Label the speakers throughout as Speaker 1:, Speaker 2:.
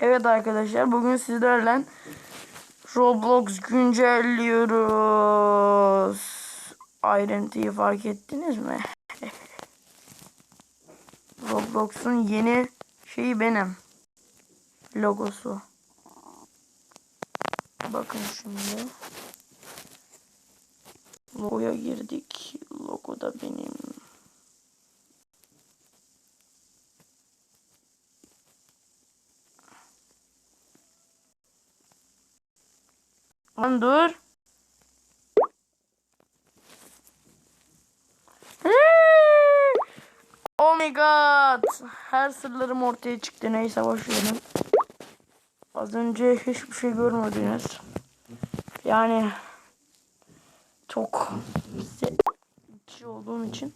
Speaker 1: Evet arkadaşlar bugün sizlerle Roblox güncelliyoruz. Ayrıntıyı fark ettiniz mi? Roblox'un yeni şeyi benim. Logosu. Bakın şimdi. Logoya girdik. Logo da benim. Lan dur. Oh my god. Her sırlarım ortaya çıktı. Neyse verin. Az önce hiçbir şey görmediniz. Yani çok kişi olduğum için.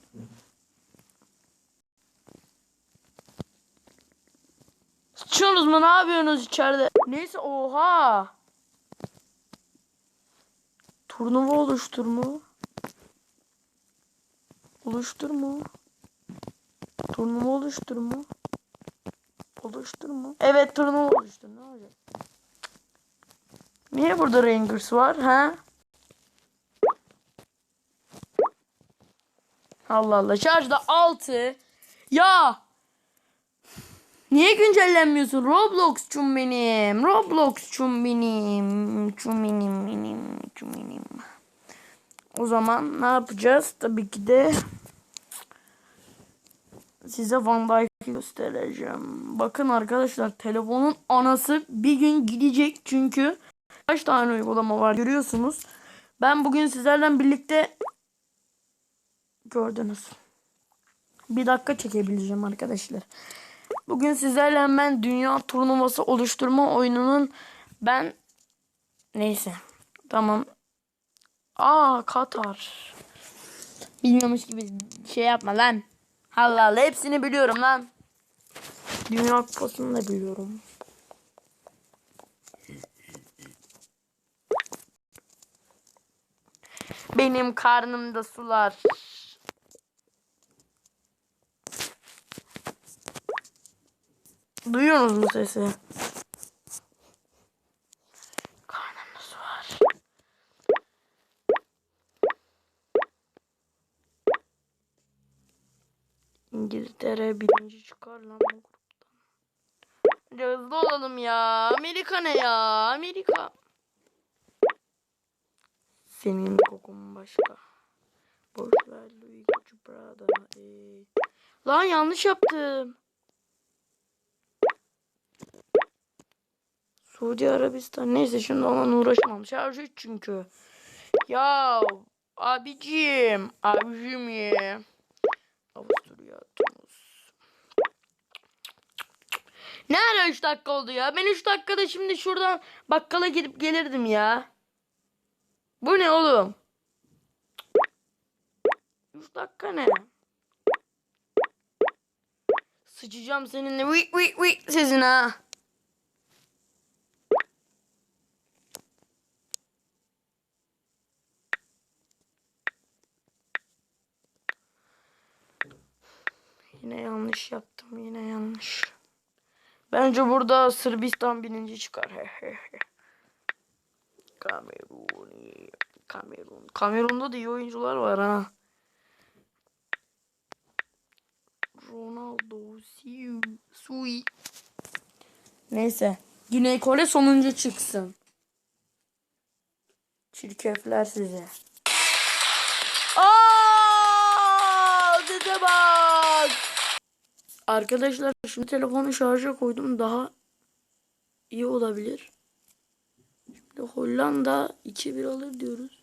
Speaker 1: Sıçıyorsunuz mu? Ne yapıyorsunuz içeride? Neyse oha. Turnuva oluşturma. Oluşturma. Turnuva oluşturma. Oluşturma. Evet turnuva oluştur. Ne olacak? Niye burada Rangers var ha? Allah Allah. Şarjda 6. Ya. Niye güncellenmiyorsun? Roblox'cum benim. Roblox'cum benim. Çum benim benim. Çum benim. O zaman ne yapacağız? Tabii ki de size Van Dijk'i göstereceğim. Bakın arkadaşlar telefonun anası bir gün gidecek çünkü kaç tane uygulama var görüyorsunuz. Ben bugün sizlerle birlikte gördünüz. Bir dakika çekebileceğim arkadaşlar. Bugün sizlerle ben dünya turnuvası oluşturma oyununun ben neyse tamam. Aa Katar. Bilmiyormuş gibi şey yapma lan. Allah Allah hepsini biliyorum lan. Dünya kupasını da biliyorum. Benim karnımda sular. Duyuyorsunuz mu sesi? İngiltere birinci çıkar lan bu gruptan. Hadi hızlı olalım ya. Amerika ne ya? Amerika. Senin kokun başka. Boş ver Louis Prada. Ee. Lan yanlış yaptım. Suudi Arabistan. Neyse şimdi onunla uğraşmam. Şarj 3 çünkü. Ya abicim. Abicim ya. Ne ara 3 dakika oldu ya? Ben 3 dakikada şimdi şuradan bakkala gidip gelirdim ya. Bu ne oğlum? 3 dakika ne? Sıçacağım seninle. Vıy vıy vıy sesin ha. Yine yanlış yaptım. Yine yanlış. Bence burada Sırbistan birinci çıkar. Kamerun. Kamerun. Kamerun'da da iyi oyuncular var ha. Ronaldo, Siu, Sui. Neyse. Güney Kore sonuncu çıksın. Çirkefler size. Arkadaşlar şimdi telefonu şarja koydum daha iyi olabilir. Şimdi Hollanda 2-1 alır diyoruz.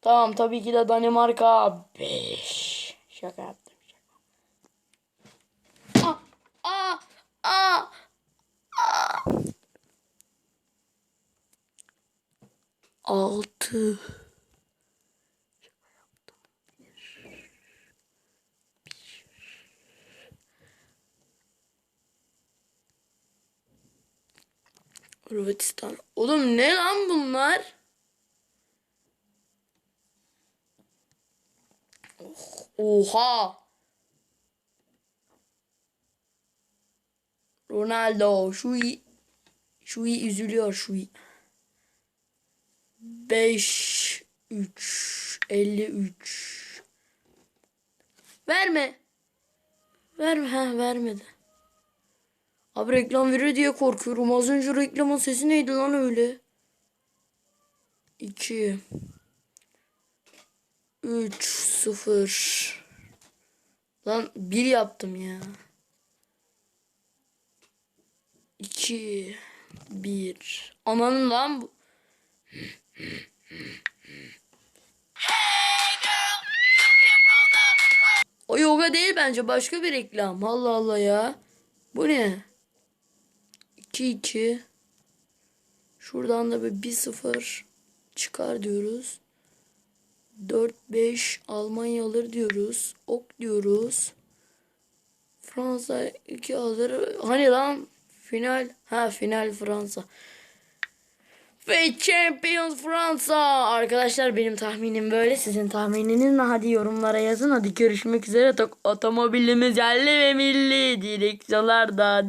Speaker 1: Tamam tabii ki de Danimarka 5. Şaka yaptım. 6 Hırvatistan. Oğlum ne lan bunlar? Oh, oha. Ronaldo şu iyi, şu iyi üzülüyor şu iyi. 5 3 53 Verme. Verme ha vermedi. Abi reklam veriyor diye korkuyorum. Az önce reklamın sesi neydi lan öyle? 2 3 0 Lan 1 yaptım ya. 2 1 Ananın lan bu. O yoga değil bence başka bir reklam. Allah Allah ya. Bu ne? 2-2. Şuradan da bir 1-0 çıkar diyoruz. 4-5 Almanya alır diyoruz. Ok diyoruz. Fransa 2 alır. Hani lan final. Ha final Fransa. Ve Champions Fransa. Arkadaşlar benim tahminim böyle. Sizin tahmininiz ne? Hadi yorumlara yazın. Hadi görüşmek üzere. Otomobilimiz yerli ve milli. Direksiyonlarda.